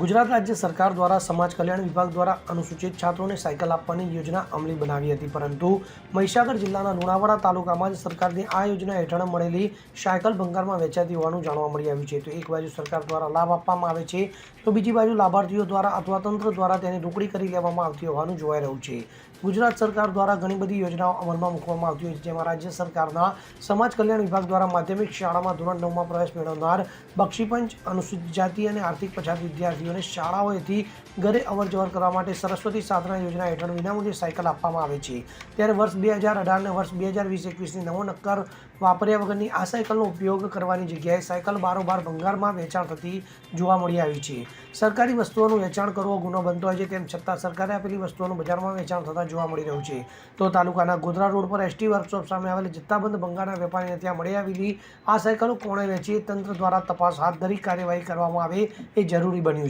ગુજરાત રાજ્ય સરકાર દ્વારા સમાજ કલ્યાણ વિભાગ દ્વારા અનુસૂચિત છાત્રોને સાયકલ આપવાની યોજના અમલી બનાવી હતી. પરંતુ મહીસાગર જિલ્લાના લુણાવાડા તાલુકામાં જ સરકારની આ યોજના હેઠળ મળેલી સાયકલ ભંગારમાં વેચાતી હોવાનું જાણવા મળી આવ્યું છે. તો એક બાજુ સરકાર દ્વારા લાભ આપવામાં આવે છે, તો બીજી બાજુ લાભાર્થીઓ દ્વારા અથવા તંત્ર દ્વારા તેની રોકડી કરી લેવામાં આવતી હોવાનું જોવાઈ રહ્યું છે. ગુજરાત સરકાર દ્વારા ઘણી બધી યોજનાઓ અમલમાં મૂકવામાં આવતી હોય છે, જેમાં રાજ્ય સરકારના સમાજ કલ્યાણ વિભાગ દ્વારા માધ્યમિક શાળામાં ધોરણ નવમાં પ્રવેશ મેળવનાર બક્ષીપંચ, અનુસૂચિત જાતિ અને આર્થિક પછાત વિદ્યાર્થીઓને શાળાઓએથી ઘરે અવરજવર કરવા માટે સરસ્વતી સાધના યોજના હેઠળ વિનામૂલ્યે સાયકલ આપવામાં આવે છે. ત્યારે વર્ષ બે હજાર અઢાર અને વર્ષ બે હજાર વીસ એકવીસની નવો નક્કર વાપર્યા વગરની આ સાયકલનો ઉપયોગ કરવાની જગ્યાએ સાયકલ બારોબાર ભંગારમાં વેચાણ થતી જોવા મળી આવી છે. સરકારી વસ્તુઓનું વેચાણ કરવો ગુનો બનતો હોય છે, તેમ છતાં સરકારે આપેલી વસ્તુઓનું બજારમાં વેચાણ થતા જોવા મળી રહ્યું છે. તો તાલુકાના ગોધરા રોડ પર એસટી વર્કશોપ સામે આવેલી જથ્થાબંધ ભંગારના વેપારીને ત્યાં મળી આવેલી આ સાયકલો કોણે વેચી, તંત્ર દ્વારા તપાસ હાથ ધરી કાર્યવાહી કરવામાં આવે એ જરૂરી બન્યું